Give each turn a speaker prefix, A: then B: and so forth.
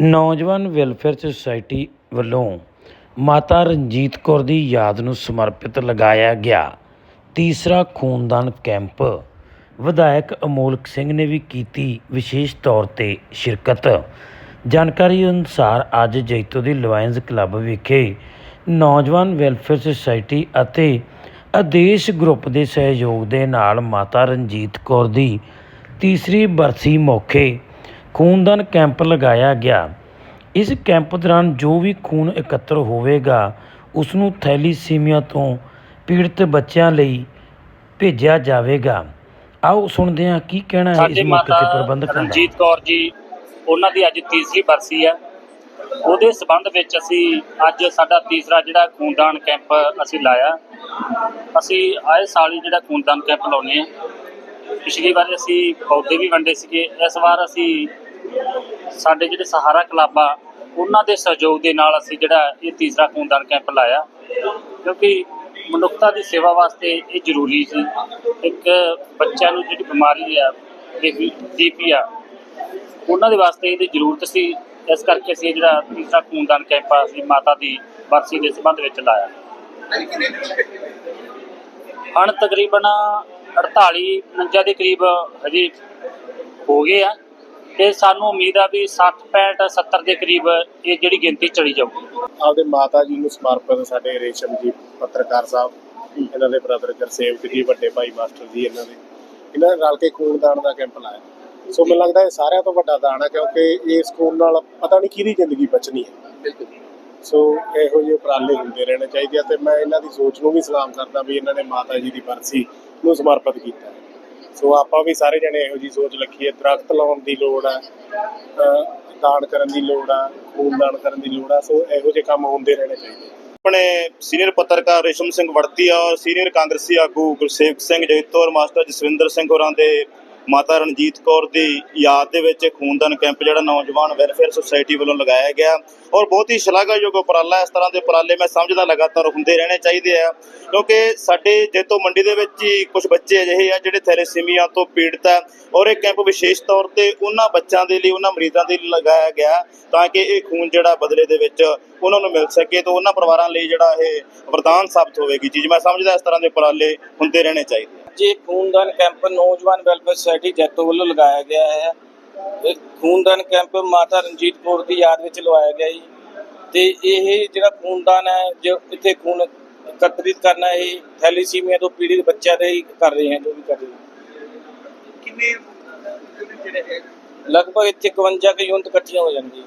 A: ਨੌਜਵਾਨ welfare society ਵੱਲੋਂ ਮਾਤਾ ਰਣਜੀਤ ਕੌਰ ਦੀ ਯਾਦ ਨੂੰ ਸਮਰਪਿਤ ਲਗਾਇਆ ਗਿਆ। ਤੀਸਰਾ ਖੂਨਦਾਨ ਕੈਂਪ ਵਿਧਾਇਕ ਅਮੋਲਕ ਸਿੰਘ ਨੇ ਵੀ ਕੀਤੀ ਵਿਸ਼ੇਸ਼ ਤੌਰ ਤੇ ਸ਼ਿਰਕਤ। ਜਾਣਕਾਰੀ ਅਨੁਸਾਰ ਅੱਜ ਜੈਤੋ ਦੀ ਲਾਇਨਜ਼ ਕਲੱਬ ਵਿਖੇ ਨੌਜਵਾਨ ਵੈਲਫੇਅਰ ਸੁਸਾਇਟੀ ਅਤੇ ਆਦੇਸ਼ ਗਰੁੱਪ ਦੇ ਸਹਿਯੋਗ ਦੇ ਨਾਲ ਮਾਤਾ ਰਣਜੀਤ ਕੌਰ ਦੀ ਤੀਸਰੀ ਬਰਸੀ ਮੌਕੇ ਖੂਨਦਾਨ ਕੈਂਪ ਲਗਾਇਆ ਗਿਆ। ਇਸ ਕੈਂਪ ਦੌਰਾਨ ਜੋ ਵੀ ਖੂਨ ਇਕੱਤਰ ਹੋਵੇਗਾ ਉਸ ਨੂੰ ਥੈਲੀਸੀਮੀਆ ਤੋਂ ਪੀੜਤ ਬੱਚਿਆਂ ਲਈ ਭੇਜਿਆ ਜਾਵੇਗਾ। ਆਓ ਸੁਣਦੇ ਹਾਂ ਕੀ ਕਹਿਣਾ ਹੈ ਇਸ
B: ਸਾਡੇ
A: ਮੌਕੇ ਤੇ ਪ੍ਰਬੰਧਕਾਂ ਦਾ।
B: ਰਣਜੀਤ ਕੌਰ ਜੀ ਉਹਨਾਂ ਦੀ ਅੱਜ ਤੀਸਰੀ ਬਰਸੀ ਹੈ। ਉਹਦੇ ਸਬੰਧ ਵਿੱਚ ਅਸੀਂ ਅੱਜ ਸਾਡਾ ਤੀਸਰਾ ਜਿਹੜਾ ਖੂਨਦਾਨ ਕੈਂਪ ਅਸੀਂ ਲਾਇਆ। ਅਸੀਂ ਆਏ ਸਾਲ ਹੀ ਜਿਹੜਾ ਖੂਨਦਾਨ ਕੈਂਪ ਲਾਉਨੇ ਆ ਪਿਛਲੀ ਵਾਰ ਅਸੀਂ ਪੌਦੇ ਵੀ ਵੰਡੇ ਸੀਗੇ ਇਸ ਵਾਰ ਅਸੀਂ ਸਾਡੇ ਜਿਹੜੇ ਸਹਾਰਾ ਕਲੱਬ ਆ ਉਹਨਾਂ ਦੇ ਸਹਿਯੋਗ ਦੇ ਨਾਲ ਅਸੀਂ ਜਿਹੜਾ ਇਹ ਤੀਸਰਾ ਖੂਨਦਾਨ ਕੈਂਪ ਲਾਇਆ। ਕਿਉਂਕਿ ਮਨੁੱਖਤਾ ਦੀ ਸੇਵਾ ਵਾਸਤੇ ਇਹ ਜ਼ਰੂਰੀ ਸੀ। ਇੱਕ ਬੱਚਿਆਂ ਨੂੰ ਜਿਹੜੀ ਬਿਮਾਰੀ ਆ ਡੀਪੀ ਆ ਉਹਨਾਂ ਦੇ ਵਾਸਤੇ ਇਹਦੀ ਜ਼ਰੂਰਤ ਸੀ। ਇਸ ਕਰਕੇ ਅਸੀਂ ਇਹ ਜਿਹੜਾ ਤੀਸਰਾ ਖੂਨਦਾਨ ਕੈਂਪ ਆ ਅਸੀਂ ਮਾਤਾ ਦੀ ਬਰਸੀ ਦੇ ਸੰਬੰਧ ਵਿੱਚ ਲਾਇਆ। ਹੁਣ ਤਕਰੀਬਨ 48 49 ਦੇ ਕਰੀਬ ਹਜੇ ਹੋ ਗਏ ਆ। ਤੇ ਸਾਨੂੰ ਉਮੀਦ ਆ ਵੀ 60 65 70 ਦੇ ਕਰੀਬ ਇਹ ਜਿਹੜੀ ਗਿਣਤੀ ਚਲੀ ਜਾਊਗੀ।
C: ਆਪਦੇ ਮਾਤਾ ਜੀ ਨੂੰ ਸਮਰਪਿਤ ਸਾਡੇ ਰੇਸ਼ਮ ਜੀ ਪੱਤਰਕਾਰ ਸਾਹਿਬ ਇਹਨਾਂ ਦੇ ਬ੍ਰਦਰ ਗੁਰਸੇਵਕ ਜੀ ਵੱਡੇ ਭਾਈ ਮਾਸਟਰ ਜੀ ਇਹਨਾਂ ਦੇ। ਇਹਨਾਂ ਨੇ ਰਲ ਕੇ ਖੂਨਦਾਨ ਦਾ ਕੈਂਪ ਲਾਇਆ। ਸੋ ਮੈਨੂੰ ਲੱਗਦਾ ਇਹ ਸਾਰਿਆਂ ਤੋਂ ਵੱਡਾ ਦਾਨ ਹੈ ਕਿਉਂਕਿ ਇਸ ਖੂਨ ਨਾਲ ਪਤਾ ਨਹੀਂ ਕਿਹਦੀ ਜ਼ਿੰਦਗੀ ਬਚਣੀ ਹੈ। ਸੋ ਇਹੋ ਜਿਹੇ ਉਪਰਾਲੇ ਹੁੰਦੇ ਰਹਿਣੇ ਚਾਹੀਦੇ ਆ ਤੇ ਮੈਂ ਇਹਨਾਂ ਦੀ ਸੋਚ ਨੂੰ ਵੀ ਸਲਾਮ ਕਰਦਾ ਵੀ ਇਹਨਾਂ ਨੇ ਮਾਤਾ ਜੀ ਦੀ ਬਰਸੀ ਨੂੰ ਸਮਰਪਿਤ ਕੀਤਾ ਹੈ। ਸੋ ਆਪਾਂ ਵੀ ਸਾਰੇ ਜਣੇ ਇਹੋ ਜੀ ਸੋਚ ਰੱਖੀਏ, ਦਰਖਤ ਲਾਉਣ ਦੀ ਲੋੜ ਆ ਦਾਨ ਕਰਨ ਦੀ ਲੋੜ ਆ, ਖੂਨ ਦਾਨ ਕਰਨ ਦੀ ਲੋੜ ਆ, ਸੋ ਇਹੋ ਜਿਹੇ ਕੰਮ ਹੁੰਦੇ ਰਹਿਣੇ ਚਾਹੀਦੇ
D: ਆਪਣੇ ਸੀਨੀਅਰ ਪੱਤਰਕਾਰ ਰੇਸ਼ਮ ਸਿੰਘ ਵੜਤੀਆ ਔਰ ਸੀਨੀਅਰ ਕਾਂਗਰਸੀ ਆਗੂ ਗੁਰਸੇਵਕ ਸਿੰਘ ਜੈਤੋ ਔਰ ਮਾਸਟਰ ਜਸਵਿੰਦਰ ਸਿੰਘ ਹੋਰਾਂ ਦੇ ਮਾਤਾ ਰਣਜੀਤ ਕੌਰ ਦੀ ਯਾਦ ਦੇ ਵਿੱਚ ਖੂਨਦਾਨ ਕੈਂਪ ਜਿਹੜਾ ਨੌਜਵਾਨ ਵੈਲਫੇਅਰ ਸੁਸਾਇਟੀ ਵੱਲੋਂ ਲਗਾਇਆ ਗਿਆ ਔਰ ਬਹੁਤ ਹੀ ਸ਼ਲਾਘਾਯੋਗ ਉਪਰਾਲਾ ਇਸ ਤਰ੍ਹਾਂ ਦੇ ਉਪਰਾਲੇ ਮੈਂ ਸਮਝਦਾ ਲਗਾਤਾਰ ਹੁੰਦੇ ਰਹਿਣੇ ਚਾਹੀਦੇ ਆ, ਕਿਉਂਕਿ ਸਾਡੇ ਜੈਤੋ ਮੰਡੀ ਦੇ ਵਿੱਚ ਹੀ ਕੁਝ ਬੱਚੇ ਅਜਿਹੇ ਆ ਜਿਹੜੇ ਥੈਲੇਸੀਮੀਆ ਤੋਂ ਪੀੜਤ ਆ ਔਰ ਇਹ ਕੈਂਪ ਵਿਸ਼ੇਸ਼ ਤੌਰ ਤੇ ਉਹਨਾਂ ਬੱਚਿਆਂ ਦੇ ਲਈ, ਉਹਨਾਂ ਮਰੀਜ਼ਾਂ ਦੇ ਲਈ ਲਗਾਇਆ ਗਿਆ ਤਾਂ ਕਿ ਇਹ ਖੂਨ ਜਿਹੜਾ ਬਦਲੇ ਦੇ ਵਿੱਚ ਉਹਨਾਂ ਨੂੰ ਮਿਲ ਸਕੇ ਤੇ ਉਹਨਾਂ ਪਰਿਵਾਰਾਂ ਲਈ ਜਿਹੜਾ ਇਹ ਵਰਦਾਨ ਸਾਬਤ ਹੋਵੇਗੀ। ਚੀਜ਼ ਮੈਂ ਸਮਝਦਾ ਇਸ ਤਰ੍ਹਾਂ ਦੇ ਉਪਰਾਲੇ ਹੁੰਦੇ ਰਹਿਣੇ ਚਾਹੀਦੇ
E: ਜੇ ਖੂਨਦਾਨ ਕੈਂਪ ਨੌਜਵਾਨ ਵੈਲਫੇਅਰ ਸੁਸਾਇਟੀ ਜੈਤੋ ਵੱਲੋਂ ਲਗਾਇਆ ਗਿਆ ਹੈ ਇਹ ਖੂਨਦਾਨ ਕੈਂਪ ਮਾਤਾ ਰਣਜੀਤ ਕੌਰ ਦੀ ਯਾਦ ਵਿੱਚ ਲਵਾਇਆ ਗਿਆ ਜੀ। ਤੇ ਇਹ ਜਿਹੜਾ ਖੂਨਦਾਨ ਹੈ ਜੋ ਇੱਥੇ ਖੂਨ ਇਕੱਤਰਿਤ ਕਰਨਾ ਇਹ ਥੈਲੀਸੀਮੀਆ ਤੋਂ ਪੀੜਿਤ ਬੱਚਿਆਂ ਦੇ ਹੀ ਕਰ ਰਹੇ ਹਾਂ ਜੋ ਵੀ ਕਰ ਰਹੇ ਹਾਂ।
F: ਕਿੰਨੇ ਜਿਹੜੇ
E: ਲਗਭਗ ਇੱਥੇ 51 ਕੁ ਯੂਨਿਟ ਇਕੱਠੀਆਂ ਹੋ ਜਾਣਗੀਆਂ